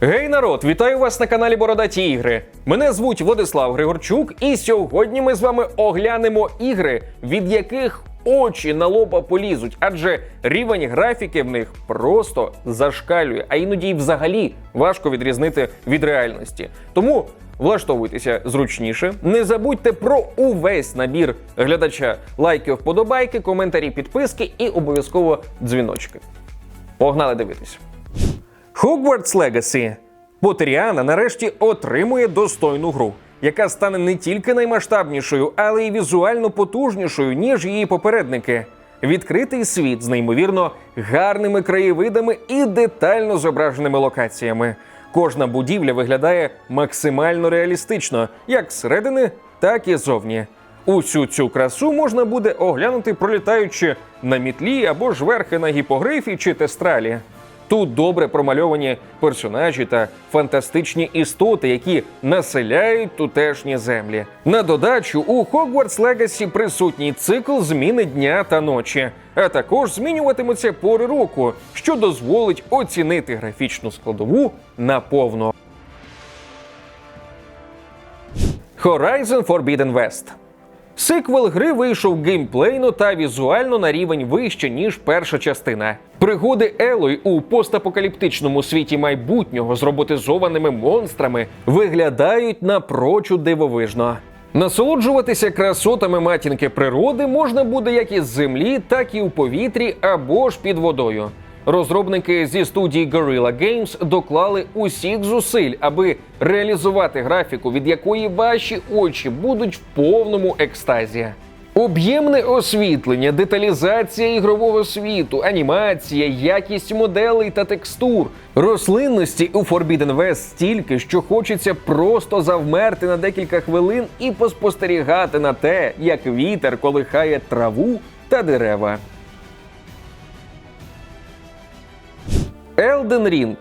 Гей, народ, вітаю вас на каналі Бородаті Ігри. Мене звуть Владислав Григорчук, і сьогодні ми з вами оглянемо ігри, від яких очі на лоба полізуть, адже рівень графіки в них просто зашкалює, а іноді й взагалі важко відрізнити від реальності. Тому влаштовуйтеся зручніше. Не забудьте про увесь набір глядача лайки, вподобайки, коментарі, підписки і обов'язково дзвіночки. Погнали дивитися. Hogwarts Legacy. Поттеріана нарешті отримує достойну гру, яка стане не тільки наймасштабнішою, але й візуально потужнішою, ніж її попередники. Відкритий світ з неймовірно гарними краєвидами і детально зображеними локаціями. Кожна будівля виглядає максимально реалістично, як зсередини, так і зовні. Усю цю красу можна буде оглянути, пролітаючи на мітлі або ж верхи на гіпогрифі чи тестралі. Тут добре промальовані персонажі та фантастичні істоти, які населяють тутешні землі. На додачу у Hogwarts Legacy присутній цикл зміни дня та ночі, а також змінюватимуться пори року, що дозволить оцінити графічну складову наповно. Horizon Forbidden West Сиквел гри вийшов геймплейно та візуально на рівень вище, ніж перша частина. Пригоди Елой у постапокаліптичному світі майбутнього з роботизованими монстрами виглядають напрочуд дивовижно. Насолоджуватися красотами матінки природи можна буде як із землі, так і у повітрі або ж під водою. Розробники зі студії Guerrilla Games доклали усіх зусиль, аби реалізувати графіку, від якої ваші очі будуть в повному екстазі. Об'ємне освітлення, деталізація ігрового світу, анімація, якість моделей та текстур, рослинності у Forbidden West стільки, що хочеться просто завмерти на декілька хвилин і поспостерігати на те, як вітер колихає траву та дерева. Elden Ring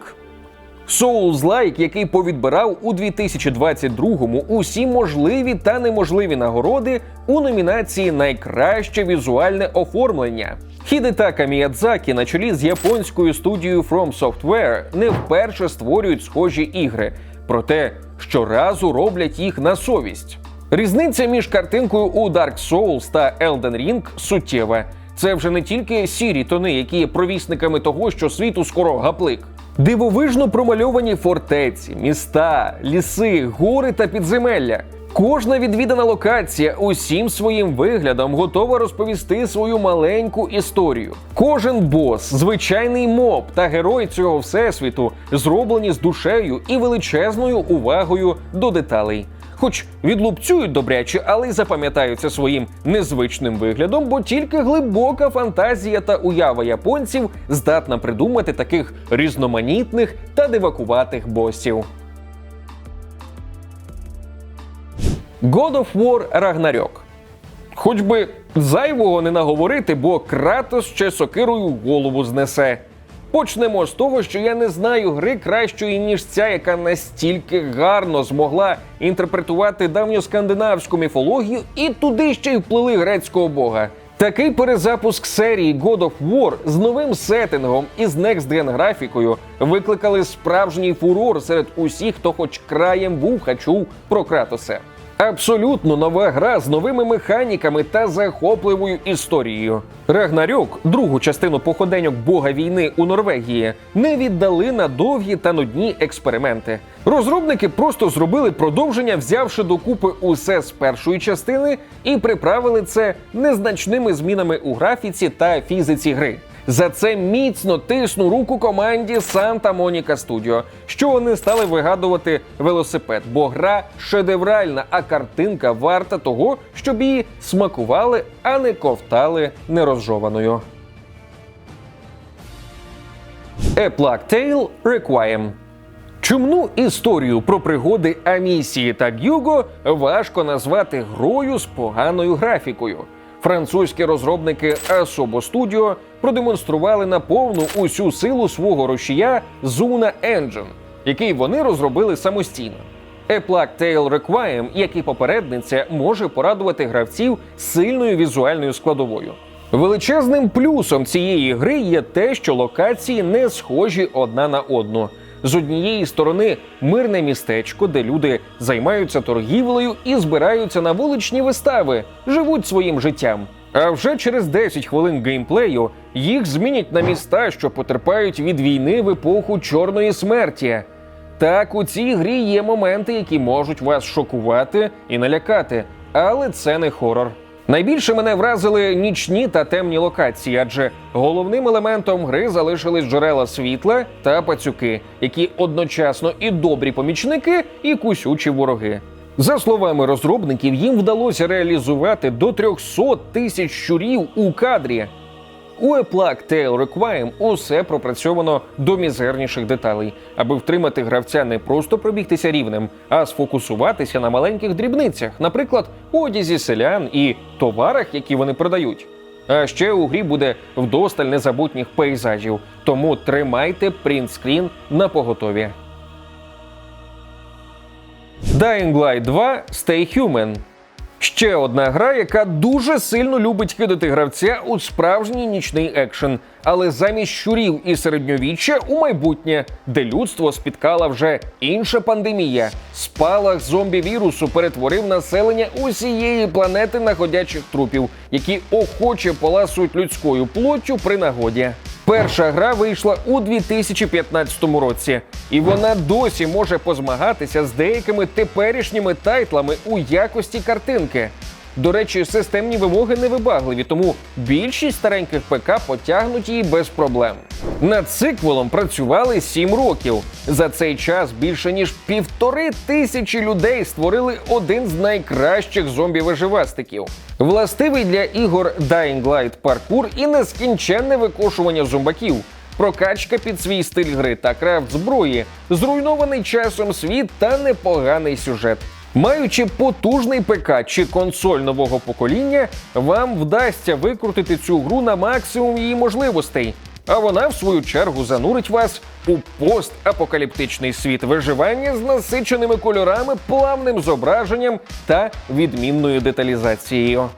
Souls-like, який повідбирав у 2022-му усі можливі та неможливі нагороди у номінації Найкраще візуальне оформлення. Хідетака Міядзакі на чолі з японською студією From Software не вперше створюють схожі ігри, проте щоразу роблять їх на совість. Різниця між картинкою у Dark Souls та Elden Ring суттєва. Це вже не тільки сірі тони, які є провісниками того, що світу скоро гаплик. Дивовижно промальовані фортеці, міста, ліси, гори та підземелля. Кожна відвідана локація усім своїм виглядом готова розповісти свою маленьку історію. Кожен бос, звичайний моб та герой цього всесвіту зроблені з душею і величезною увагою до деталей. Хоч відлупцюють добряче, але й запам'ятаються своїм незвичним виглядом, бо тільки глибока фантазія та уява японців здатна придумати таких різноманітних та дивакуватих босів. God of War Ragnarok. Хоч би зайвого не наговорити, бо Кратос ще сокирою голову знесе. Почнемо з того, що я не знаю гри кращої, ніж ця, яка настільки гарно змогла інтерпретувати давньоскандинавську міфологію і туди ще й вплили грецького бога. Такий перезапуск серії God of War з новим сеттингом і з Next Gen графікою викликали справжній фурор серед усіх, хто хоч краєм вуха чув про Кратоса. Абсолютно нова гра з новими механіками та захопливою історією. Рагнарьок, другу частину походеньок бога війни у Норвегії, не віддали на довгі та нудні експерименти. Розробники просто зробили продовження, взявши докупи усе з першої частини і приправили це незначними змінами у графіці та фізиці гри. За це міцно тисну руку команді Santa Monica Studio, що вони стали вигадувати велосипед, бо гра шедевральна, а картинка варта того, щоб її смакували, а не ковтали нерозжованою. A Plague Tale Requiem Чумну історію про пригоди Амісії та Гюго важко назвати грою з поганою графікою. Французькі розробники Asobo Studio продемонстрували на повну усю силу свого рушія Zuna Engine, який вони розробили самостійно. A Plague Tale Requiem, як і попередниця, може порадувати гравців сильною візуальною складовою. Величезним плюсом цієї гри є те, що локації не схожі одна на одну. З однієї сторони мирне містечко, де люди займаються торгівлею і збираються на вуличні вистави, живуть своїм життям. А вже через 10 хвилин геймплею їх змінять на міста, що потерпають від війни в епоху чорної смерті. Так, у цій грі є моменти, які можуть вас шокувати і налякати, але це не хорор. Найбільше мене вразили нічні та темні локації, адже головним елементом гри залишились джерела світла та пацюки, які одночасно і добрі помічники, і кусючі вороги. За словами розробників, їм вдалося реалізувати до 300 тисяч щурів у кадрі. У Plague Tale Requiem усе пропрацьовано до мізерніших деталей, аби втримати гравця не просто пробігтися рівнем, а сфокусуватися на маленьких дрібницях, наприклад, одязі селян і товарах, які вони продають. А ще у грі буде вдосталь незабутніх пейзажів, тому тримайте принтскрін на поготові. Dying Light 2 Stay Human. Ще одна гра, яка дуже сильно любить кидати гравця у справжній нічний екшен, але замість щурів і середньовіччя у майбутнє, де людство спіткала вже інша пандемія. Спалах зомбі-вірусу перетворив населення усієї планети на ходячих трупів, які охоче поласують людською плоттю при нагоді. Перша гра вийшла у 2015 році, і вона досі може позмагатися з деякими теперішніми тайтлами у якості картинки. До речі, системні вимоги невибагливі, тому більшість стареньких ПК потягнуть її без проблем. Над сиквелом працювали 7 років. За цей час більше ніж півтори тисячі людей створили один з найкращих зомбі-виживастиків. Властивий для ігор Dying Light паркур і нескінченне викошування зомбаків. Прокачка під свій стиль гри та крафт зброї, зруйнований часом світ та непоганий сюжет. Маючи потужний ПК чи консоль нового покоління, вам вдасться викрутити цю гру на максимум її можливостей. А вона, в свою чергу, занурить вас у постапокаліптичний світ виживання з насиченими кольорами, плавним зображенням та відмінною деталізацією.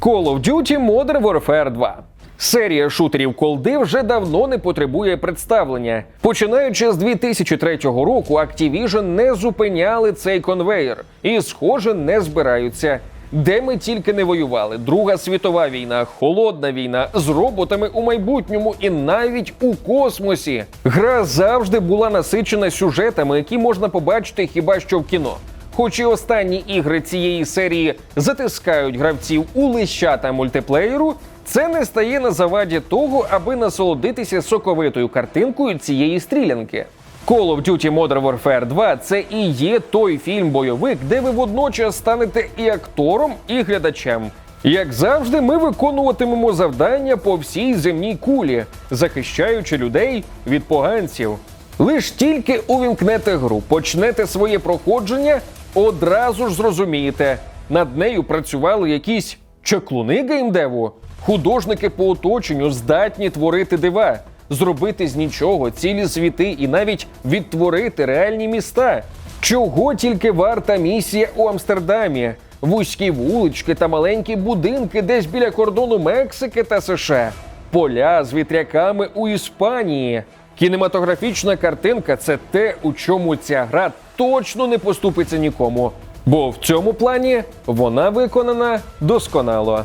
Call of Duty Modern Warfare 2 Серія шутерів колди вже давно не потребує представлення. Починаючи з 2003 року, Activision не зупиняли цей конвейер і, схоже, не збираються. Де ми тільки не воювали: Друга світова війна, холодна війна з роботами у майбутньому і навіть у космосі. Гра завжди була насичена сюжетами, які можна побачити хіба що в кіно. Хоч і останні ігри цієї серії затискають гравців у лищата мультиплеєру, це не стає на заваді того, аби насолодитися соковитою картинкою цієї стрілянки. Call of Duty Modern Warfare 2 це і є той фільм-бойовик, де ви водночас станете і актором, і глядачем. Як завжди, ми виконуватимемо завдання по всій земній кулі, захищаючи людей від поганців. Лиш тільки увімкнете гру, почнете своє проходження, одразу ж зрозумієте, над нею працювали якісь чаклуни геймдеву. Художники по оточенню здатні творити дива, зробити з нічого цілі світи і навіть відтворити реальні міста. Чого тільки варта місія у Амстердамі, вузькі вулички та маленькі будинки десь біля кордону Мексики та США, поля з вітряками у Іспанії. Кінематографічна картинка це те, у чому ця гра точно не поступиться нікому. Бо в цьому плані вона виконана досконало.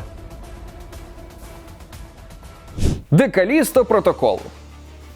Декалісто протокол.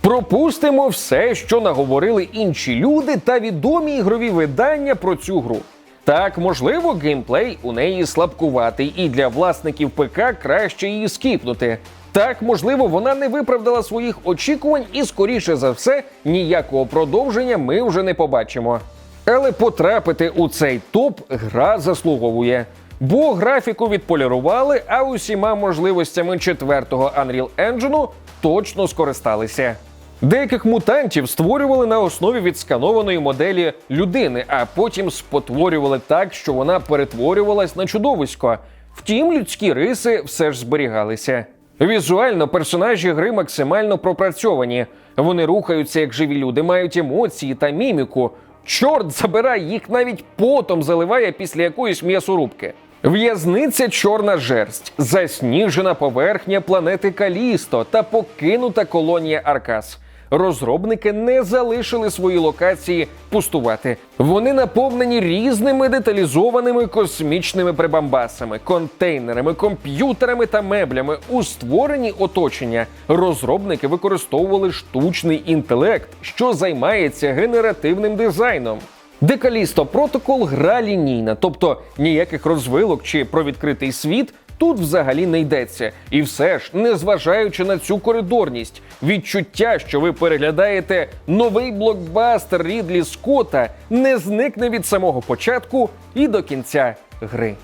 Пропустимо все, що наговорили інші люди та відомі ігрові видання про цю гру. Так, можливо, геймплей у неї слабкуватий, і для власників ПК краще її скіпнути. Так, можливо, вона не виправдала своїх очікувань, і, скоріше за все, ніякого продовження ми вже не побачимо. Але потрапити у цей топ гра заслуговує. Бо графіку відполірували, а усіма можливостями четвертого Unreal Engine точно скористалися. Деяких мутантів створювали на основі відсканованої моделі людини, а потім спотворювали так, що вона перетворювалась на чудовисько. Втім, людські риси все ж зберігалися. Візуально персонажі гри максимально пропрацьовані. Вони рухаються як живі люди, мають емоції та міміку. Чорт забирай, їх навіть потом заливає після якоїсь м'ясорубки. В'язниця чорна жерсть, засніжена поверхня планети Калісто та покинута колонія Аркас. розробники не залишили свої локації пустувати. Вони наповнені різними деталізованими космічними прибамбасами, контейнерами, комп'ютерами та меблями. У створенні оточення розробники використовували штучний інтелект, що займається генеративним дизайном. Декалісто протокол гра лінійна, тобто ніяких розвилок чи про відкритий світ тут взагалі не йдеться. І все ж, незважаючи на цю коридорність, відчуття, що ви переглядаєте новий блокбастер Рідлі Скотта, не зникне від самого початку і до кінця гри.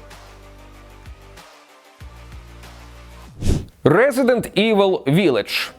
Resident Evil Village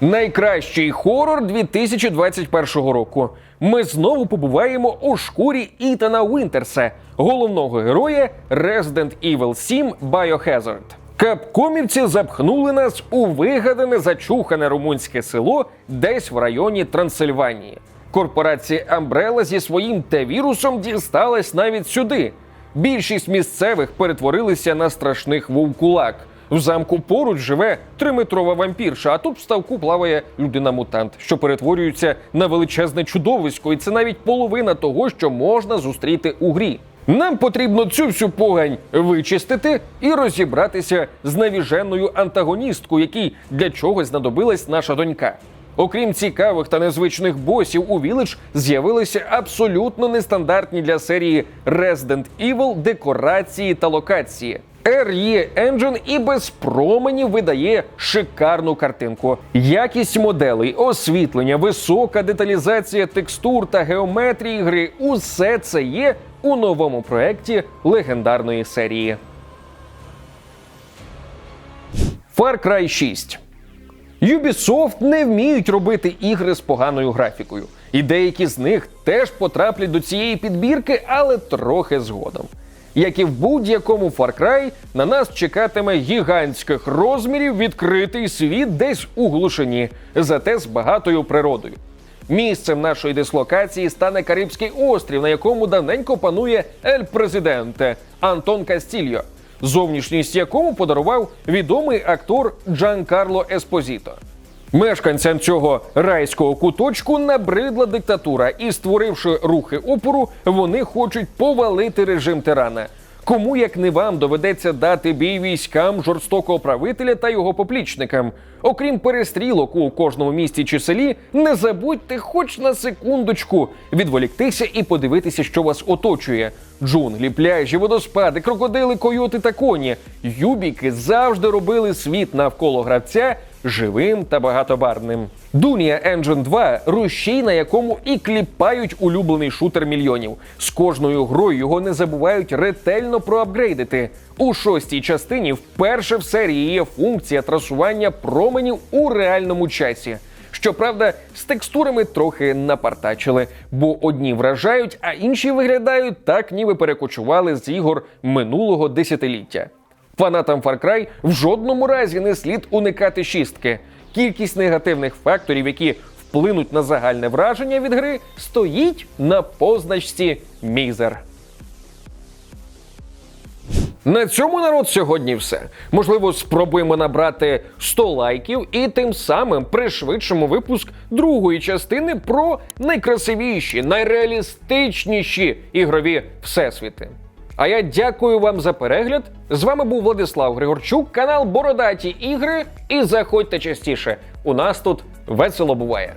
Найкращий хорор 2021 року. Ми знову побуваємо у шкурі Ітана Вінтерса, головного героя Resident Evil 7 Biohazard. Капкомівці запхнули нас у вигадане зачухане румунське село десь в районі Трансильванії. Корпорація Umbrella зі своїм Т-вірусом дісталась навіть сюди. Більшість місцевих перетворилися на страшних вовкулак. В замку поруч живе триметрова вампірша, а тут в ставку плаває людина-мутант, що перетворюється на величезне чудовисько, і це навіть половина того, що можна зустріти у грі. Нам потрібно цю всю погань вичистити і розібратися з навіженою антагоністкою, якій для чогось знадобилась наша донька. Окрім цікавих та незвичних босів, у Village з'явилися абсолютно нестандартні для серії Resident Evil декорації та локації. RE Engine і без променів видає шикарну картинку. Якість моделей, освітлення, висока деталізація текстур та геометрії гри усе це є у новому проєкті легендарної серії. Far Cry 6 Ubisoft не вміють робити ігри з поганою графікою, і деякі з них теж потраплять до цієї підбірки, але трохи згодом. Як і в будь-якому Far Cry, на нас чекатиме гігантських розмірів відкритий світ десь у глушині, зате з багатою природою. Місцем нашої дислокації стане Карибський острів, на якому давненько панує Ель Президенте Антон Кастільо, зовнішність якому подарував відомий актор Джан Карло Еспозіто. Мешканцям цього райського куточку набридла диктатура, і, створивши рухи опору, вони хочуть повалити режим тирана. Кому як не вам доведеться дати бій військам жорстокого правителя та його поплічникам. Окрім перестрілок у кожному місті чи селі, не забудьте хоч на секундочку відволіктися і подивитися, що вас оточує: джунглі, пляжі, водоспади, крокодили, койоти та коні. Юбіки завжди робили світ навколо гравця живим та багатобарвним. Dunia Engine 2 – рушій, на якому і кліпають улюблений шутер мільйонів. З кожною грою його не забувають ретельно проапгрейдити. У шостій частині вперше в серії є функція трасування променів у реальному часі. Щоправда, з текстурами трохи напартачили, бо одні вражають, а інші виглядають так, ніби перекочували з ігор минулого десятиліття. Фанатам Far Cry в жодному разі не слід уникати шістки. Кількість негативних факторів, які вплинуть на загальне враження від гри, стоїть на позначці Мізер. На цьому народ сьогодні все. Можливо, спробуємо набрати 100 лайків і тим самим пришвидшимо випуск другої частини про найкрасивіші, найреалістичніші ігрові всесвіти. А я дякую вам за перегляд. З вами був Владислав Григорчук, канал Бородаті Ігри. І заходьте частіше. У нас тут весело буває.